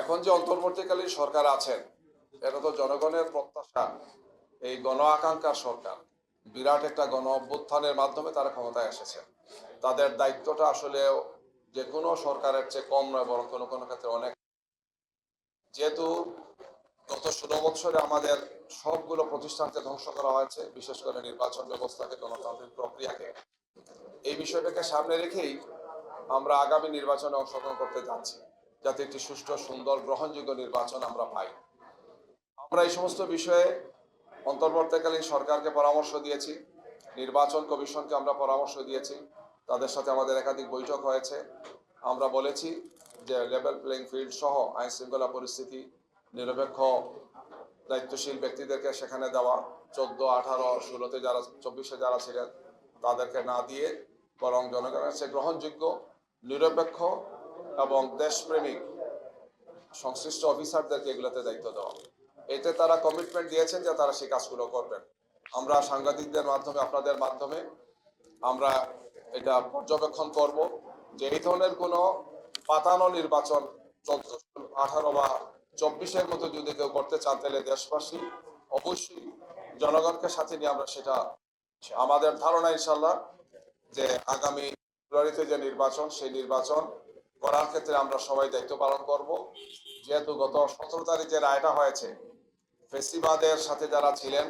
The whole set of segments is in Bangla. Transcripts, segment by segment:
এখন যে অন্তর্বর্তীকালীন সরকার আছেন, এটা তো জনগণের প্রত্যাশা, এই গণ আকাঙ্ক্ষার সরকার। বিরাট একটা গণ অভ্যুত্থানের মাধ্যমে তারা ক্ষমতায় এসেছে। তাদের দায়িত্বটা আসলে যে কোনো সরকারের চেয়ে কম নয়, বরং কোনো কোনো ক্ষেত্রে অনেক। যেহেতু গত ষোলো বছরে আমাদের সবগুলো প্রতিষ্ঠানকে ধ্বংস করা হয়েছে, বিশেষ করে নির্বাচন ব্যবস্থাকে, গণতান্ত্রিক প্রক্রিয়াকে। এই বিষয়টাকে সামনে রেখেই আমরা আগামী নির্বাচনে অংশগ্রহণ করতে যাচ্ছি। যাতে একটি সুষ্ঠু, সুন্দর, গ্রহণযোগ্য নির্বাচন আমরা পাই। আমরা এই সমস্ত বিষয়ে অন্তর্বর্তীকালীন সরকারকে পরামর্শ দিয়েছি, নির্বাচন কমিশনকে আমরা পরামর্শ দিয়েছি, তাদের সাথে আমাদের একাধিক বৈঠক হয়েছে। আমরা বলেছি যে লেভেল প্লেইং ফিল্ড সহ আইন শৃঙ্খলা পরিস্থিতি নিরপেক্ষ, দায়িত্বশীল ব্যক্তিদেরকে সেখানে দেওয়া, চোদ্দ, আঠারো, ষোলোতে যারা, চব্বিশে যারা ছিলেন, তাদেরকে না দিয়ে বরং জনগণের কাছে গ্রহণযোগ্য, নিরপেক্ষ এবং দেশপ্রেমিক সংশ্লিষ্ট অফিসারদেরকে এগুলোতে দায়িত্ব দেওয়া এতে তারা কমিটমেন্ট দিয়েছেন যে তারা সেই কাজগুলো করবেন। আমরা সাংবাদিকদের মাধ্যমে, আপনাদের মাধ্যমে আমরা এটা পর্যবেক্ষণ করব যে এই ধরনের কোনো পাতানো নির্বাচন আঠারো বা চব্বিশের মতো যদি কেউ করতে চান, তাহলে দেশবাসী অবশ্যই জনগণকে সাথে নিয়ে আমরা সেটা আমাদের ধারণা ইনশাল্লাহ যে আগামী ফেব্রুয়ারিতে যে নির্বাচন, সেই নির্বাচন করার ক্ষেত্রে আমরা সবাই দায়িত্ব পালন করব। যেহেতু গত সতেরো তারিখ যে রায়টা হয়েছে, ফেসিবাদের সাথে যারা ছিলেন,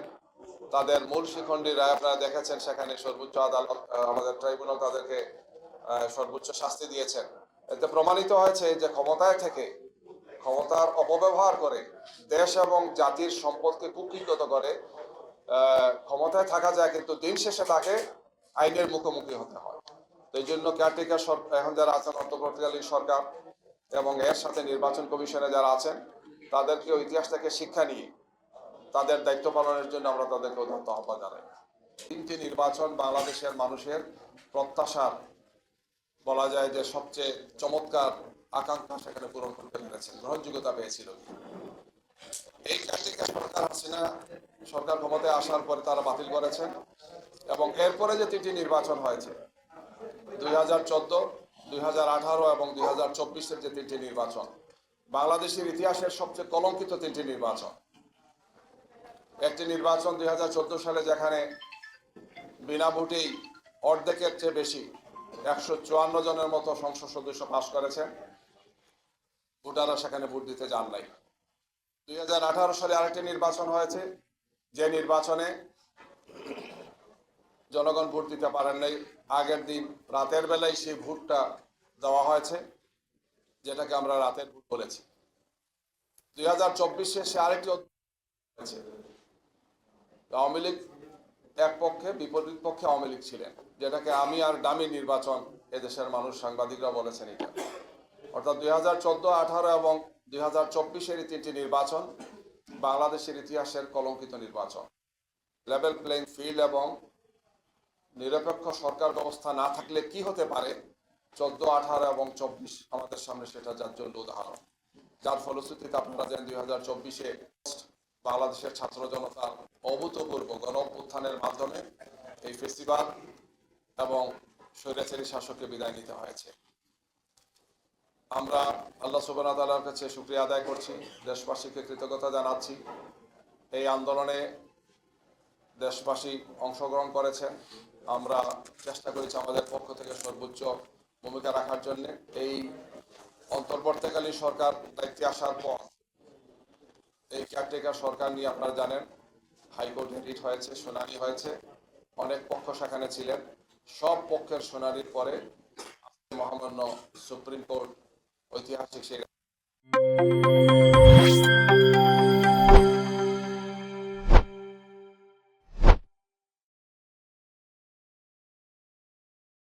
তাদের মূল শিখণ্ডী রায় আপনারা দেখেছেন, সেখানে সর্বোচ্চ আদালত আমাদের ট্রাইব্যুনাল তাদেরকে সর্বোচ্চ শাস্তি দিয়েছেন। এতে প্রমাণিত হয়েছে যে ক্ষমতায় থেকে, ক্ষমতার অপব্যবহার করে দেশ এবং জাতির সম্পদকে কুক্ষিগত করে ক্ষমতায় থাকা যায়, কিন্তু দিন শেষে তাকে আইনের মুখোমুখি হতে হয়। এই জন্য কেয়ারটেকার এখন যারা আছেন অন্তর্বর্তীকালীন সরকার এবং এর সাথে নির্বাচন কমিশনে যারা আছেন, তাদেরকে ইতিহাস থেকে শিক্ষা নিয়ে তাদের দায়িত্ব পালনের জন্য আমরা তাদেরকে উদাহরণ আহ্বান জানাই। তিনটি নির্বাচন বাংলাদেশের মানুষের প্রত্যাশার বলা যায় যে সবচেয়ে চমৎকার আকাঙ্ক্ষা সেখানে পূরণ করতে পেরেছেন গ্রহণযোগ্যতা পেয়েছিল। এই কার্যিকা সরকার হাসিনা সরকার ক্ষমতায় আসার পরে তারা বাতিল করেছেন এবং এরপরে যে তিনটি নির্বাচন হয়েছে দুই হাজার চোদ্দ, দুই হাজার আঠারো এবং দুই হাজার চব্বিশের যে তিনটি নির্বাচন, বাংলাদেশের ইতিহাসের সবচেয়ে কলঙ্কিত তিনটি নির্বাচন। একটি নির্বাচন দুই হাজার চোদ্দ সালে যেখানে বিনা ভোটেই অর্ধেকের চেয়ে বেশি, একশো চুয়ান্ন জনের মতো সংসদ সদস্য পাশ করেছেন, ভোটাররা সেখানে ভোট দিতে যান নাই। দুই হাজার আঠারো সালে আরেকটি নির্বাচন হয়েছে, যে নির্বাচনে জনগণ ভোট দিতে পারেন নাই আগের দিন রাতের বেলায় সেই ভোটটা দেওয়া হয়েছে, যেটাকে আমরা রাতের ভোট বলেছি। দুই হাজার চব্বিশে সে আরেকটি আওয়ামী লীগ এক পক্ষে, বিপরীত পক্ষে আওয়ামী লীগ ছিলেন, যেটাকে আমি আর ডামি নির্বাচন এদেশের মানুষ সাংবাদিকরা বলেছেন এটা। অর্থাৎ দুই হাজার চোদ্দ আঠারো এবং দুই হাজার চব্বিশের এই তিনটি নির্বাচন বাংলাদেশের ইতিহাসের কলঙ্কিত নির্বাচন। লেভেল প্লেইং ফিল্ড এবং নিরপেক্ষ সরকার ব্যবস্থা না থাকলে কি হতে পারে? চোদ্দ, আঠারো এবং চব্বিশ আমাদের সামনে সেটা যার জন্য উদাহরণ। যার ফলশ্রুতিতে আপনারা জানেন দুই হাজার চব্বিশে বাংলাদেশের ছাত্র জনতার অভূতপূর্ব গণ অভ্যুত্থানের মাধ্যমে এই ফেস্টিভাল এবং স্বৈরাচারী শাসককে বিদায় নিতে হয়েছে। আমরা আল্লাহ সুবানা তালার কাছে শুক্রিয়া আদায় করছি, দেশবাসীকে কৃতজ্ঞতা জানাচ্ছি। এই আন্দোলনে দেশবাসী অংশগ্রহণ করেছেন। আমরা চেষ্টা করেছি আমাদের পক্ষ থেকে সর্বোচ্চ ভূমিকা রাখার জন্য। এই অন্তর্বর্তীকালীন সরকার দায়িত্বে আসার পর এই কেয়ারটেকার সরকার নিয়ে আপনারা জানেন, হাইকোর্টে রিট হয়েছে, শুনানি হয়েছে, অনেক পক্ষ সেখানে ছিলেন। সব পক্ষের শুনানির পরে মহামান্য সুপ্রিম কোর্ট ঐতিহাসিক সেই